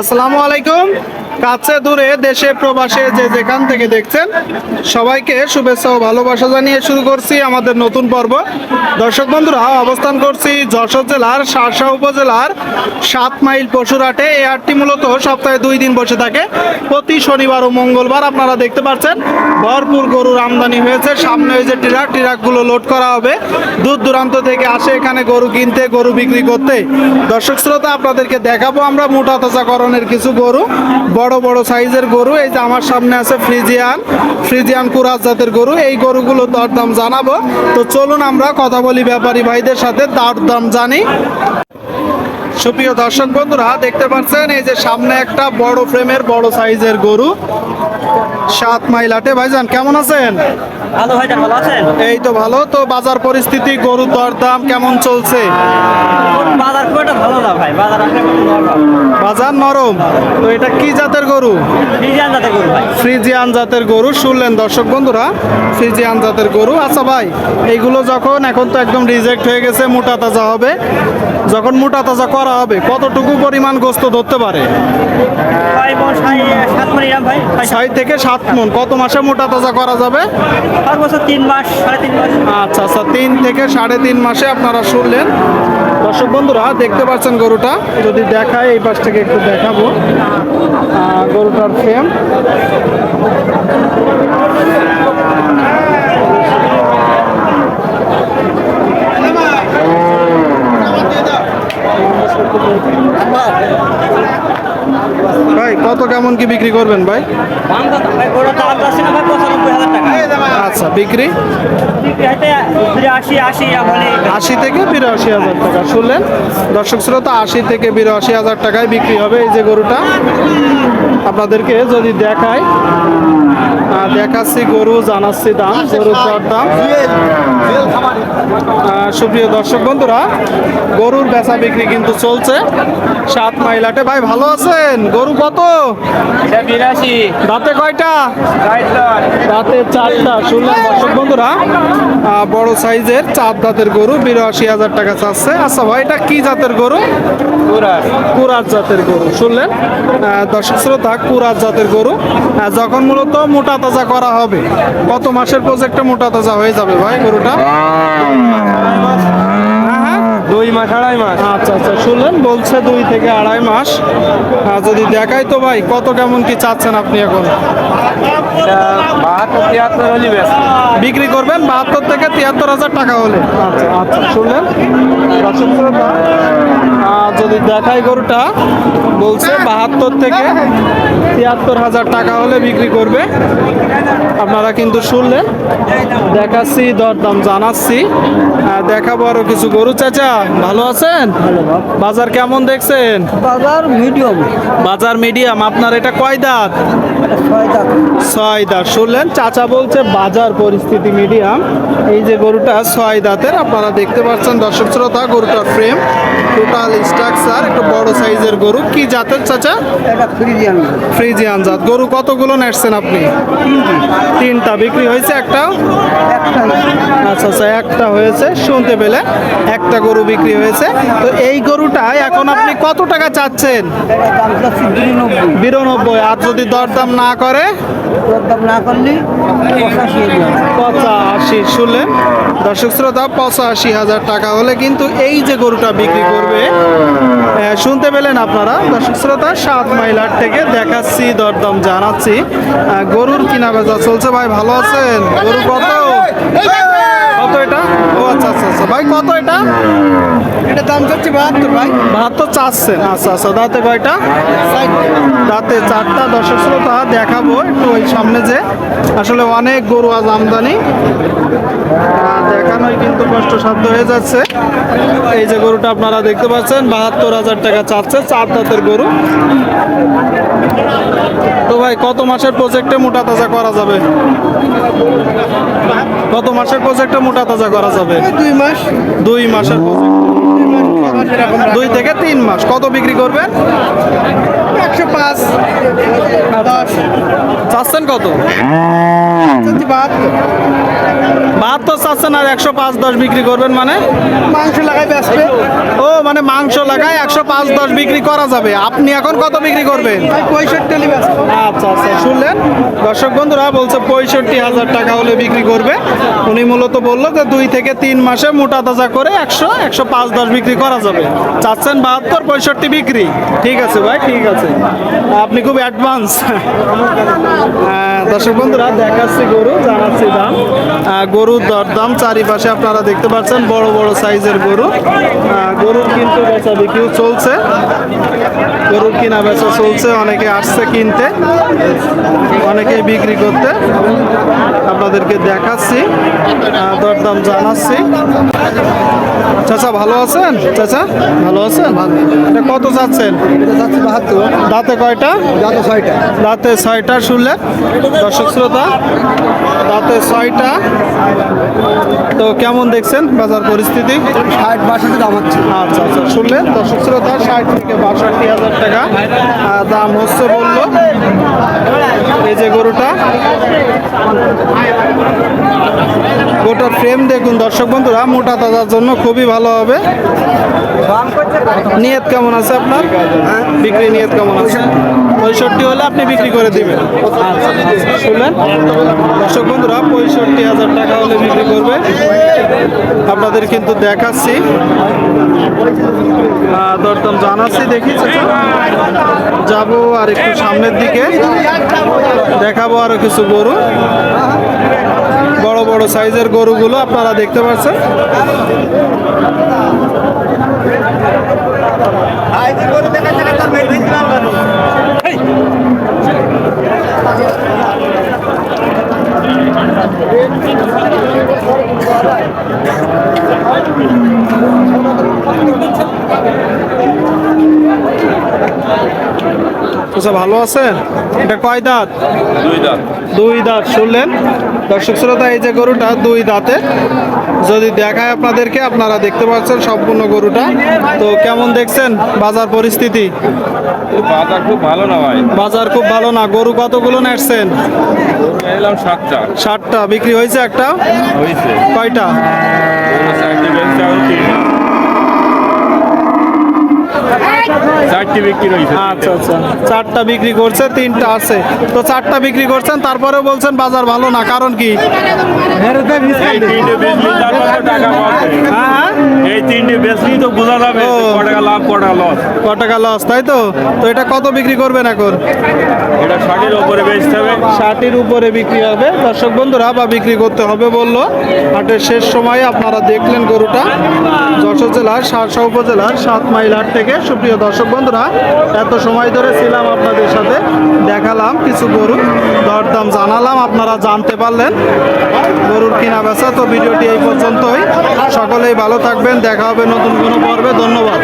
আসসালামু আলাইকুম। কাছে দূরে দেশে প্রবাসে যে যেখান থেকে দেখছেন, সবাইকে শুভেচ্ছা ও ভালোবাসা জানিয়ে শুরু করছি আমাদের নতুন পর্ব। দর্শক বন্ধুরা, অবস্থান করছি যশোর জেলার শার্শা উপজেলার সাত মাইল পশুরহাটে। এই হাটটি মূলত সপ্তাহে দুই দিন বসে থাকে। প্রতি শনিবার ও মঙ্গলবার আপনারা দেখতে পাচ্ছেন, ভরপুর গরুর আমদানি হয়েছে। সামনে ওই যে ট্রাক, ট্রাকগুলো লোড করা হবে। দূর দূরান্ত থেকে আসে এখানে গরু কিনতে, গরু বিক্রি করতে। দর্শক শ্রোতা, আপনাদেরকে দেখাবো আমরা মোটা তাজাকরণের কিছু গরু। বড় বড় বড় সাইজের গরু, এই যে আমার সামনে আছে ফ্রিজিয়ান ফ্রিজিয়ান কুরাজ জাতের গরু, এই গরুগুলো দরদাম জানাব। তো চলুন আমরা কথা বলি ব্যাপারী ভাইদের সাথে, দরদাম জানি। সুপ্রিয় দর্শক বন্ধুরা দেখতে পাচ্ছেন এই যে সামনে একটা বড় ফ্রেমের বড় সাইজের গরু। সাত মাইল হাটে। ভাইজান কেমন আছেন? ভালো ভাই ভালো আছেন? এই তো ভালো। তো বাজার পরিস্থিতি গরু দরদাম কেমন চলছে? বাজার খুব একটা ভালো না ভাই বাজার নরম। বাজার নরম? তো এটা কি জাতের গরু? করুন ভাই। ফ্রিজিয়ান জাতের গরু শুনলেন দর্শক বন্ধুরা ফ্রিজিয়ান জাতের গরু। আচ্ছা ভাই এইগুলো যখন এখন তো একদম রিজেক্ট হয়ে গেছে মোটা তাজা হবে। যখন মোটা তাজা করা হবে? কতটুকু পরিমাণ গোস্ত ধরতে পারে? ছয় থেকে সাত মন। কত মাসে মোটা তাজা করা যাবে? তিন মাস আচ্ছা আচ্ছা তিন থেকে সাড়ে তিন মাসে আপনারা শুনলেন। দর্শক বন্ধুরা দেখতে পাচ্ছেন গরুটা। যদি দেখায় এই পাশ থেকে একটু দেখাবো। গরুটার ফ্রেম ভাই কত কেমন কি বিক্রি করবেন ভাই? আচ্ছা বিক্রি? আশি থেকে বিরাশি হাজার টাকা। শুনলেন? দর্শক শ্রোতা আশি থেকে বিরাশি হাজার টাকায় বিক্রি হবে এই যে গরুটা। আপনাদেরকে যদি আহ, দেখাচ্ছি গরু জানাচ্ছি দাম গরুর দর দাম। সুপ্রিয় দর্শক বন্ধুরা গরুর বেচা বিক্রি কিন্তু চলছে। সাত মাইলাটে ভাই ভালো আছেন? গরু কত? দাঁতে কয়টা? দাঁতে চারটা শুনলেন দর্শক বন্ধুরা বড় সাইজের চার দাঁতের গরু বিরাশি হাজার টাকা চাচ্ছে। আচ্ছা ভাই এটা কি জাতের গরু? কুরাজ জাতের গরু শুনলেন? দর্শক শ্রোতা কুরাজ জাতের গরু। যখন মূলত মোটা তাজা করা হবে কত মাসের প্রজেক্টে মোটা তাজা হয়ে যাবে ভাই গরুটা? হ্যাঁ। দুই মাস আড়াই মাস? আচ্ছা আচ্ছা শুনলেন বলছে দুই থেকে আড়াই মাস। যদি দেখাই তো ভাই কত কেমন কি চাচ্ছেন আপনি এখন? তিয়াত্তর হলি বেশ। বিক্রি করবেন বাহাত্তর থেকে তিয়াত্তর হাজার টাকা হলে। আচ্ছা আচ্ছা শুনলেন? দর্শক শ্রোতা, যদি দেখাই গরুটা বলছে বাহাত্তর থেকে তিয়াত্তর হাজার টাকা হলে বিক্রি করবে। আপনারা কিন্তু শুনলেন দেখাচ্ছি দরদাম জানাচ্ছি। দেখাবো আরও কিছু গরু। চাচা ভালো আছেন? বাজার কেমন দেখছেন? বাজার মিডিয়াম বাজার মিডিয়াম আপনার এটা কয় দাঁত? ছয় ছয় দাঁত। শুনলেন চাচা বলছে বাজার পরিস্থিতি মিডিয়াম। এই যে গরুটা ছয় দাঁতের, আপনারা দেখতে পাচ্ছেন দর্শক শ্রোতা, গরুটার ফ্রেম টোটাল স্ট্রাকচার একটু বড় সাইজের গরু। কি জাতের চাচা? এটা ফ্রিজিয়ান ফ্রিজিয়ান জাত। গরু কতগুলো নেসছেন আপনি? তিনটা। বিক্রি হয়েছে একটাও একটা আচ্ছা আচ্ছা একটা হয়েছে। শুনতে পেলে একটা গরু বিক্রি হয়েছে। তো এই গরুটা এখন আপনি কত টাকা চাচ্ছেন? বিরানব্বই। আর যদি দরদাম না করে? না করলে পঁচাশি শুনলেন? দর্শক শ্রোতা পঁচাশি হাজার টাকা হলে কিন্তু এই যে গরুটা বিক্রি করবে আহ, শুনতে পেলেন আপনারা। দর্শক শ্রোতা সাত মাইলার থেকে দেখাচ্ছি দরদম জানাচ্ছি। গরুর কিনা বেচা চলছে। ভাই ভালো আছেন? গরু কত? কত এটা? ও আচ্ছা আচ্ছা আচ্ছা। ভাই কত এটা? এটা দাম চাচ্ছি বাহাত্তর ভাই। বাহাত্তর চাচ্ছেন? আচ্ছা আচ্ছা দাঁতে কয়টা? দাঁতে চারটা। দর্শক শ্রোতা দেখাবো একটু ওই সামনে যে। আসলে অনেক গরু আজ আমদানি। দেখানোই কিন্তু কষ্ট সাধ্য হয়ে যাচ্ছে। এই যে গরুটা আপনারা দেখতে পাচ্ছেন, বাহাত্তর হাজার টাকা চাচ্ছে, চার দাঁতের গরু। তো ভাই কত মাসের প্রজেক্টে মোটা তাজা করা যাবে? কত মাসের প্রজেক্টে মোটা তাজা করা যাবে? দুই মাস। দুই মাসের। দুই থেকে তিন মাস। কত বিক্রি করবেন একশো পাঁচ। দশ। চাচ্ছেন কত? বাহাত্তর। চাচ্ছেন আর একশো পাঁচ দশ বিক্রি করবেন মানে? মাংস লাগাই বেসবে ও মানে মাংস লাগাই একশো পাঁচ দশ বিক্রি করা যাবে। আপনি এখন কত বিক্রি করবেন? পঁয়ষট্টি আচ্ছা আচ্ছা। শুনলেন? দর্শক বন্ধুরা বলছে পঁয়ষট্টি হাজার টাকা হলে বিক্রি করবে। উনি মূলত বলল যে দুই থেকে তিন মাসে মোটা তাজা করে একশো একশো পাঁচ দশ বিক্রি করা যাবে। চাচ্ছেন বাহাত্তর পঁয়ষট্টি বিক্রি। ঠিক আছে ভাই ঠিক আছে। আপনি খুব অ্যাডভান্স দর্শক বন্ধুরা দেখাচ্ছি গরু জানাচ্ছি দাম। গরুর দরদাম চারিপাশে আপনারা দেখতে পাচ্ছেন বড় বড় সাইজের গরু। গরুর কিন্তু বেচা বিক্রিও চলছে। গরুর কিনা বেচা চলছে অনেকে আসছে কিনতে অনেকেই বিক্রি করতে। আপনাদেরকে দেখাচ্ছি দরদাম জানাচ্ছি। চাচা ভালো আছেন? চাচা ভালো আছেন? এটা কত চাচ্ছেন দাঁতে কয়টা? দাঁতে ছয়টা। শুনলেন দর্শক শ্রোতা দাঁতে ছয়টা। তো কেমন দেখছেন বাজার পরিস্থিতি? ষাট বাষট্টি দাম হচ্ছে। আচ্ছা আচ্ছা শুনলেন দর্শক শ্রোতা ষাট থেকে বাষট্টি হাজার টাকা দাম হচ্ছে। বলল এই যে গরুটা। গোটার ফ্রেম দেখুন দর্শক বন্ধুরা মোটা তাজার জন্য খুবই ভালো হবে। নিয়ত কেমন আছে আপনার? বিক্রি নিয়ত কেমন আছে? পঁয়ষট্টি হলে আপনি বিক্রি করে দিবেন। শুনলেন? দর্শক বন্ধুরা, পঁয়ষট্টি হাজার টাকা হলে বিক্রি করবে। আপনাদের কিন্তু দেখাচ্ছি। দরদাম জানাচ্ছি, দেখি। যাব আর একটু সামনের দিকে। দেখাবো আরও কিছু গরু। বড় বড় সাইজের গরুগুলো আপনারা দেখতে পাচ্ছেন। আচ্ছা ভালো আছেন এটা কয় দাঁত? দুই দাঁত। দুই দাঁত শুনলেন? দর্শক শ্রোতা এই যে গরুটা দুই দাঁতে। যদি দেখায় আপনাদেরকে আপনারা দেখতে পাচ্ছেন সম্পূর্ণ গরুটা। তো কেমন দেখছেন বাজার পরিস্থিতি? বাজার খুব ভালো না ভাই? বাজার খুব ভালো না। গরু কতগুলো নেটছেন এলাম সাতটা। ষাটটা বিক্রি হয়েছে একটা? হয়েছে। কয়টা? চারটি বিক্রি হয়েছে আচ্ছা আচ্ছা। চারটা বিক্রি করছে তিনটা আছে। তো চারটা বিক্রি করছেন তারপরেও বলছেন বাজার ভালো না কারণ কি? এই তিনটে বেচলি তো হ্যাঁ হ্যাঁ। এই তিনটে বেচলি তো বোঝা যাবে ক টাকা লাভ ক টাকা লস। ক টাকা লস তাই তো? তো এটা কত বিক্রি করবেন এখন? এটা ষাটের বেচতে হবে। ষাটের উপরে বিক্রি হবে। দর্শক বন্ধুরা বা বিক্রি করতে হবে বলল। হাটের শেষ সময়ে আপনারা দেখলেন গরুটা। যশোর জেলার সারসা উপজেলার সাত মাইল হাট থেকে। সুপ্রিয় দর্শক বন্ধুরা, এত সময় ধরে ছিলাম আপনাদের সাথে, দেখালাম কিছু গরু দরদাম জানালাম, আপনারা জানতে পারলেন গরুর কিনা বেচা, তো ভিডিওটি এই পর্যন্তই। সকলেই ভালো থাকবেন, দেখা হবে নতুন কোনো পর্বে, ধন্যবাদ।